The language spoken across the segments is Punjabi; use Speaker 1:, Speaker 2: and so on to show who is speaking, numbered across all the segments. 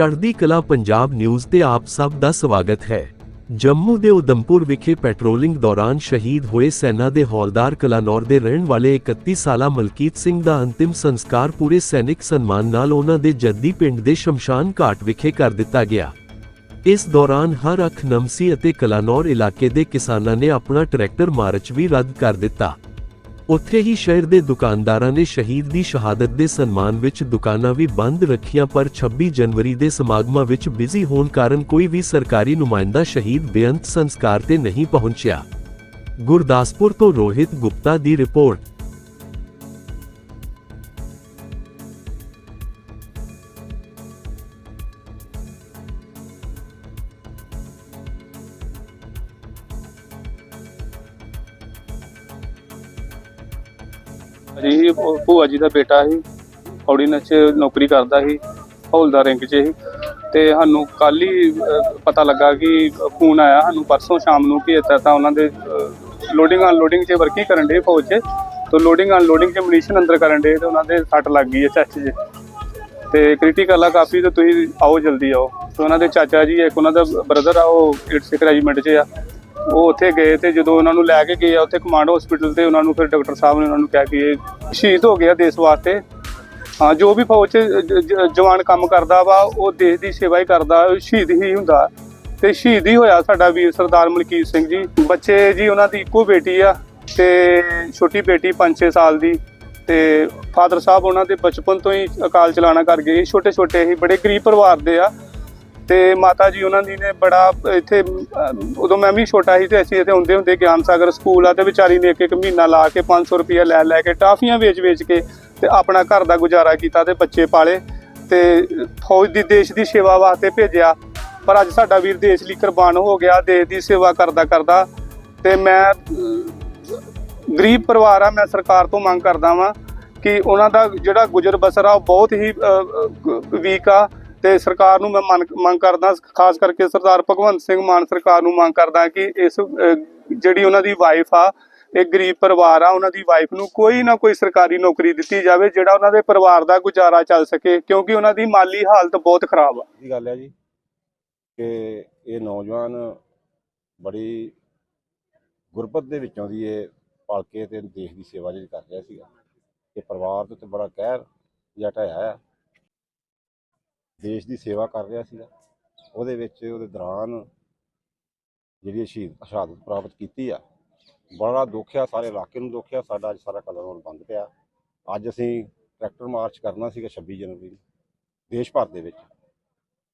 Speaker 1: ਚੜ੍ਹਦੀ ਕਲਾ ਪੰਜਾਬ ਨਿਊਜ਼ ਤੇ ਆਪ ਸਭ ਦਾ ਸਵਾਗਤ ਹੈ। ਜੰਮੂ ਦੇ ਉਦਮਪੁਰ ਵਿਖੇ ਪੈਟਰੋਲਿੰਗ ਦੌਰਾਨ ਸ਼ਹੀਦ ਹੋਏ ਸੈਨਾ ਦੇ ਹੌਲਦਾਰ ਕਲਾਨੌਰ ਦੇ ਰਹਿਣ ਵਾਲੇ 31 ਸਾਲਾ ਮਲਕੀਤ ਸਿੰਘ ਦਾ ਅੰਤਿਮ ਸੰਸਕਾਰ ਪੂਰੇ ਸੈਨਿਕ ਸਨਮਾਨ ਨਾਲ ਉਹਨਾਂ ਦੇ ਜੱਦੀ ਪਿੰਡ ਦੇ ਸ਼ਮਸ਼ਾਨ ਘਾਟ ਵਿਖੇ ਕਰ ਦਿੱਤਾ ਗਿਆ। ਇਸ ਦੌਰਾਨ ਹਰ ਅੱਖ ਨਮਸੀ ਅਤੇ ਕਲਾਨੌਰ ਇਲਾਕੇ ਦੇ ਕਿਸਾਨਾਂ ਨੇ ਆਪਣਾ ਟਰੈਕਟਰ ਮਾਰਚ ਵੀ ਰੱਦ ਕਰ ਦਿੱਤਾ। ਉੱਥੇ ਹੀ ਸ਼ਹਿਰ ਦੇ ਦੁਕਾਨਦਾਰਾਂ ਨੇ ਸ਼ਹੀਦ ਦੀ ਸ਼ਹਾਦਤ ਦੇ ਸਨਮਾਨ ਵਿੱਚ ਦੁਕਾਨਾਂ ਵੀ ਬੰਦ ਰੱਖੀਆਂ, ਪਰ 26 ਜਨਵਰੀ ਦੇ ਸਮਾਗਮਾਂ ਵਿੱਚ ਬਿਜ਼ੀ ਹੋਣ ਕਾਰਨ ਕੋਈ ਵੀ ਸਰਕਾਰੀ ਨੁਮਾਇੰਦਾ ਸ਼ਹੀਦ ਬੇਅੰਤ ਸੰਸਕਾਰ ਤੇ ਨਹੀਂ ਪਹੁੰਚਿਆ। ਗੁਰਦਾਸਪੁਰ ਤੋਂ ਰੋਹਿਤ ਗੁਪਤਾ ਦੀ ਰਿਪੋਰਟ।
Speaker 2: ਜੀ ਭੂਆ ਜੀ ਦਾ ਬੇਟਾ ਸੀ। ਔਰਡੀਨੈਂਸ 'ਚ ਨੌਕਰੀ ਕਰਦਾ ਸੀ। ਹੌਲਦਾਰ ਰੈਂਕ 'ਚ ਸੀ। ਤੇ ਸਾਨੂੰ ਕੱਲ ਹੀ ਪਤਾ ਲੱਗਾ ਕਿ ਫੋਨ ਆਇਆ ਸਾਨੂੰ ਪਰਸੋਂ ਸ਼ਾਮ ਨੂੰ ਕਿ ਇੱਦਾਂ ਤਾਂ ਉਹਨਾਂ ਦੇ ਲੋਡਿੰਗ ਅਨਲੋਡਿੰਗ 'ਚ ਵਰਕਿੰਗ ਕਰਨ ਦੇ ਫੌਜ 'ਚ। ਤੇ ਲੋਡਿੰਗ ਅਨਲੋਡਿੰਗ 'ਚ ਮਨੀਸ਼ਨ ਅੰਦਰ ਕਰਨ ਦੇ ਤੇ ਉਹਨਾਂ ਦੇ ਸੱਟ ਲੱਗ ਗਈ ਹੈ ਚੈਸਟ 'ਚ। ਤੇ ਕ੍ਰਿਟੀਕਲ ਆ ਕਾਫੀ ਤੇ ਤੁਸੀਂ ਆਓ ਜਲਦੀ ਆਓ। ਤੇ ਉਹਨਾਂ ਦੇ ਚਾਚਾ ਜੀ ਇੱਕ ਉਹਨਾਂ ਦਾ ਬ੍ਰਦਰ ਆ, ਉਹ 86 ਰੈਜੀਮੈਂਟ 'ਚ ਆ। ਉਹ ਉੱਥੇ ਗਏ ਤੇ ਜਦੋਂ ਉਹਨਾਂ ਨੂੰ ਲੈ ਕੇ ਗਏ ਆ, ਉੱਥੇ ਕਮਾਂਡ ਹਸਪੀਟਲ ਤੇ ਉਹਨਾਂ ਨੂੰ ਫਿਰ ਡਾਕਟਰ ਸਾਹਿਬ ਨੇ ਉਹਨਾਂ ਨੂੰ ਕਿਹਾ ਕਿ ਇਹ ਸ਼ਹੀਦ ਹੋ ਗਿਆ ਦੇਸ਼ ਵਾਸਤੇ। ਹਾਂ, ਜੋ ਵੀ ਫੌਜ 'ਚ ਜਵਾਨ ਕੰਮ ਕਰਦਾ ਵਾ, ਉਹ ਦੇਸ਼ ਦੀ ਸੇਵਾ ਹੀ ਕਰਦਾ, ਸ਼ਹੀਦ ਹੀ ਹੁੰਦਾ। ਤੇ ਸ਼ਹੀਦ ਹੀ ਹੋਇਆ ਸਾਡਾ ਵੀਰ ਸਰਦਾਰ ਮਲਕੀਤ ਸਿੰਘ ਜੀ। ਬੱਚੇ ਜੀ, ਉਹਨਾਂ ਦੀ ਇੱਕੋ ਬੇਟੀ ਆ ਤੇ ਛੋਟੀ ਬੇਟੀ 5-6 ਸਾਲ ਦੀ। ਤੇ ਫਾਦਰ ਸਾਹਿਬ ਉਹਨਾਂ ਦੇ ਬਚਪਨ ਤੋਂ ਹੀ ਅਕਾਲ ਚਲਾਣਾ ਕਰ ਗਏ। ਛੋਟੇ ਛੋਟੇ ਹੀ ਬੜੇ ਗਰੀਬ ਪਰਿਵਾਰ ਦੇ ਆ। ਤੇ ਮਾਤਾ ਜੀ ਉਹਨਾਂ ਦੀ ਨੇ ਬੜਾ ਇੱਥੇ ਉਦੋਂ ਮੈਂ ਵੀ ਛੋਟਾ ਸੀ ਤੇ ਅਸੀਂ ਇੱਥੇ ਹੁੰਦੇ ਹੁੰਦੇ ਗਿਆਨ ਸਾਗਰ ਸਕੂਲ ਆ ਤੇ ਵਿਚਾਰੀ ਨੇ ਇੱਕ ਇੱਕ ਮਹੀਨਾ ਲਾ ਕੇ 500 ਰੁਪਏ ਲੈ ਲੈ ਕੇ ਟਾਫੀਆਂ ਵੇਚ ਵੇਚ ਕੇ ਤੇ ਆਪਣਾ ਘਰ ਦਾ ਗੁਜ਼ਾਰਾ ਕੀਤਾ ਤੇ ਬੱਚੇ ਪਾਲੇ ਤੇ ਫੌਜ ਦੀ, ਦੇਸ਼ ਦੀ ਸੇਵਾ ਵਾਸਤੇ ਭੇਜਿਆ। ਪਰ ਅੱਜ ਸਾਡਾ ਵੀਰ ਦੇਸ਼ ਲਈ ਕੁਰਬਾਨ ਹੋ ਗਿਆ, ਦੇਸ਼ ਦੀ ਸੇਵਾ ਕਰਦਾ ਕਰਦਾ ਤੇ ਮੈਂ ਗਰੀਬ ਪਰਿਵਾਰ ਆ, ਮੈਂ ਸਰਕਾਰ ਤੋਂ ਮੰਗ ਕਰਦਾ ਵਾਂ ਕਿ ਉਹਨਾਂ ਦਾ ਜਿਹੜਾ ਗੁਜ਼ਰ ਬਸਰ ਆ ਉਹ ਬਹੁਤ ਹੀ ਵੀਕ ਆ। ਤੇ ਸਰਕਾਰ ਨੂੰ ਮੈਂ ਮੰਨ- ਮੰਗ ਕਰਦਾ, ਖਾਸ ਕਰਕੇ ਸਰਦਾਰ ਭਗਵੰਤ ਸਿੰਘ ਮਾਨ ਸਰਕਾਰ ਨੂੰ ਮੰਗ ਕਰਦਾ ਕਿ ਇਸ ਜਿਹੜੀ ਉਹਨਾਂ ਦੀ ਵਾਈਫ ਆ, ਇਹ ਗਰੀਬ ਪਰਿਵਾਰ ਆ, ਉਹਨਾਂ ਦੀ ਵਾਈਫ ਨੂੰ ਕੋਈ ਨਾ ਕੋਈ ਸਰਕਾਰੀ ਨੌਕਰੀ ਦਿੱਤੀ ਜਾਵੇ, ਜਿਹੜਾ ਉਹਨਾਂ ਦੇ ਪਰਿਵਾਰ ਦਾ ਗੁਜ਼ਾਰਾ ਚੱਲ ਸਕੇ, ਕਿਉਂਕਿ ਉਹਨਾਂ ਦੀ ਮਾਲੀ ਹਾਲਤ ਬਹੁਤ ਖਰਾਬ ਆ।
Speaker 3: ਦੀ ਗੱਲ ਹੈ ਜੀ? ਕਿ ਇਹ ਨੌਜਵਾਨ ਬੜੀ ਗੁਰਬਤ ਦੇ ਵਿੱਚੋਂ ਦੀ ਇਹ ਪਲ ਕੇ ਤੇ ਦੇਸ਼ ਦੀ ਸੇਵਾ ਜਿਹੜੀ ਕਰ ਰਿਹਾ ਸੀਗਾ। ਤੇ ਪਰਿਵਾਰ ਦੇ ਬੜਾ ਕਹਿਰ ਜਿਹਾ ਢਾਇਆ ਦੇਸ਼ ਦੀ ਸੇਵਾ ਕਰ ਰਿਹਾ ਸੀਗਾ। ਉਹਦੇ ਵਿੱਚ ਉਹਦੇ ਦੌਰਾਨ ਜਿਹੜੀ ਸ਼ਹੀਦ, ਸ਼ਹਾਦਤ ਪ੍ਰਾਪਤ ਕੀਤੀ ਆ। ਬੜਾ ਦੁੱਖ ਆ, ਸਾਰੇ ਇਲਾਕੇ ਨੂੰ ਦੁੱਖ ਆ। ਸਾਡਾ ਅੱਜ ਸਾਰਾ ਕਲਰ ਹੁਣ ਬੰਦ ਪਿਆ। ਅੱਜ ਅਸੀਂ ਟਰੈਕਟਰ ਮਾਰਚ ਕਰਨਾ ਸੀਗਾ 26 ਜਨਵਰੀ ਨੂੰ, ਦੇਸ਼ ਭਰ ਦੇ ਵਿੱਚ।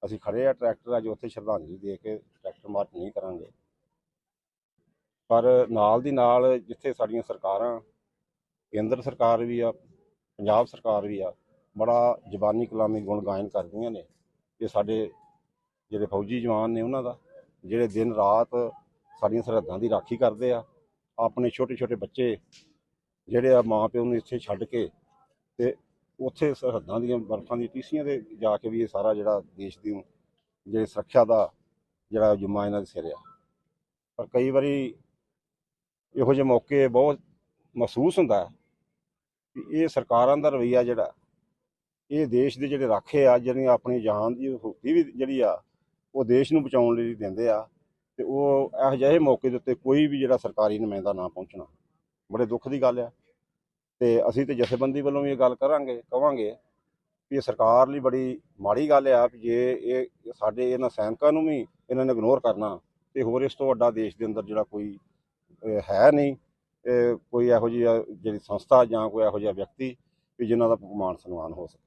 Speaker 3: ਅਸੀਂ ਖੜੇ ਆ ਟਰੈਕਟਰ, ਅੱਜ ਉੱਥੇ ਸ਼ਰਧਾਂਜਲੀ ਦੇ ਕੇ ਟਰੈਕਟਰ ਮਾਰਚ ਨਹੀਂ ਕਰਾਂਗੇ। ਪਰ ਨਾਲ ਦੀ ਨਾਲ ਜਿੱਥੇ ਸਾਡੀਆਂ ਸਰਕਾਰਾਂ, ਕੇਂਦਰ ਸਰਕਾਰ ਵੀ ਆ, ਪੰਜਾਬ ਸਰਕਾਰ ਵੀ ਆ ਬੜਾ ਜ਼ਬਾਨੀ ਕਲਾਮੀ ਗੁਣ ਗਾਇਨ ਕਰਦੀਆਂ ਨੇ। ਇਹ ਸਾਡੇ ਜਿਹੜੇ ਫੌਜੀ ਜਵਾਨ ਨੇ ਉਹਨਾਂ ਦਾ, ਜਿਹੜੇ ਦਿਨ ਰਾਤ ਸਾਡੀਆਂ ਸਰਹੱਦਾਂ ਦੀ ਰਾਖੀ ਕਰਦੇ ਆ, ਆਪਣੇ ਛੋਟੇ ਛੋਟੇ ਬੱਚੇ ਜਿਹੜੇ ਆ ਮਾਂ ਪਿਓ ਨੂੰ ਇੱਥੇ ਛੱਡ ਕੇ ਤੇ ਉੱਥੇ ਸਰਹੱਦਾਂ ਦੀਆਂ ਬਰਫਾਂ ਦੀਆਂ ਟੀਸੀਆਂ ਤੇ ਜਾ ਕੇ ਵੀ ਇਹ ਸਾਰਾ ਜਿਹੜਾ ਦੇਸ਼ ਦੀ ਜਿਹੜੀ ਸੁਰੱਖਿਆ ਦਾ ਜਿਹੜਾ ਜੁਮਾ ਇਹਨਾਂ ਦੇ ਸਿਰ ਆ। ਪਰ ਕਈ ਵਾਰੀ ਇਹੋ ਜਿਹੇ ਮੌਕੇ ਬਹੁਤ ਮਹਿਸੂਸ ਹੁੰਦਾ ਹੈ ਕਿ ਇਹ ਸਰਕਾਰਾਂ ਦਾ ਰਵੱਈਆ ਜਿਹੜਾ ਇਹ ਦੇਸ਼ ਦੇ ਜਿਹੜੇ ਰਾਖੇ ਆ, ਜਿਹੜੀਆਂ ਆਪਣੀ ਜਾਨ ਦੀ ਹੁਕਤੀ ਵੀ ਜਿਹੜੀ ਆ, ਉਹ ਦੇਸ਼ ਨੂੰ ਬਚਾਉਣ ਲਈ ਦਿੰਦੇ ਆ ਤੇ ਉਹ ਇਹੋ ਜਿਹੇ ਮੌਕੇ ਦੇ ਉੱਤੇ ਕੋਈ ਵੀ ਜਿਹੜਾ ਸਰਕਾਰੀ ਨੁਮਾਇੰਦਾ ਨਾ ਪਹੁੰਚਣਾ। ਬੜੇ ਦੁੱਖ ਦੀ ਗੱਲ ਆ। ਤੇ ਅਸੀਂ ਤੇ ਜਥੇਬੰਦੀ ਵੱਲੋਂ ਵੀ ਇਹ ਗੱਲ ਕਰਾਂਗੇ, ਕਵਾਂਗੇ ਵੀ ਇਹ ਸਰਕਾਰ ਲਈ ਬੜੀ ਮਾੜੀ ਗੱਲ ਆ ਵੀ ਜੇ ਇਹ, ਸਾਡੇ ਇਹਨਾਂ ਸੈਨਿਕਾਂ ਨੂੰ ਵੀ ਇਹਨਾਂ ਨੇ ਇਗਨੋਰ ਕਰਨਾ ਤੇ ਹੋਰ ਇਸ ਤੋਂ ਵੱਡਾ ਦੇਸ਼ ਦੇ ਅੰਦਰ ਜਿਹੜਾ ਕੋਈ ਹੈ ਨਹੀਂ ਕੋਈ ਇਹੋ ਜਿਹੀ ਜਿਹੜੀ ਸੰਸਥਾ ਜਾਂ ਕੋਈ ਇਹੋ ਜਿਹਾ ਵਿਅਕਤੀ ਵੀ ਜਿਨ੍ਹਾਂ ਦਾ ਮਾਣ ਸਨਮਾਨ ਹੋ ਸਕੇ।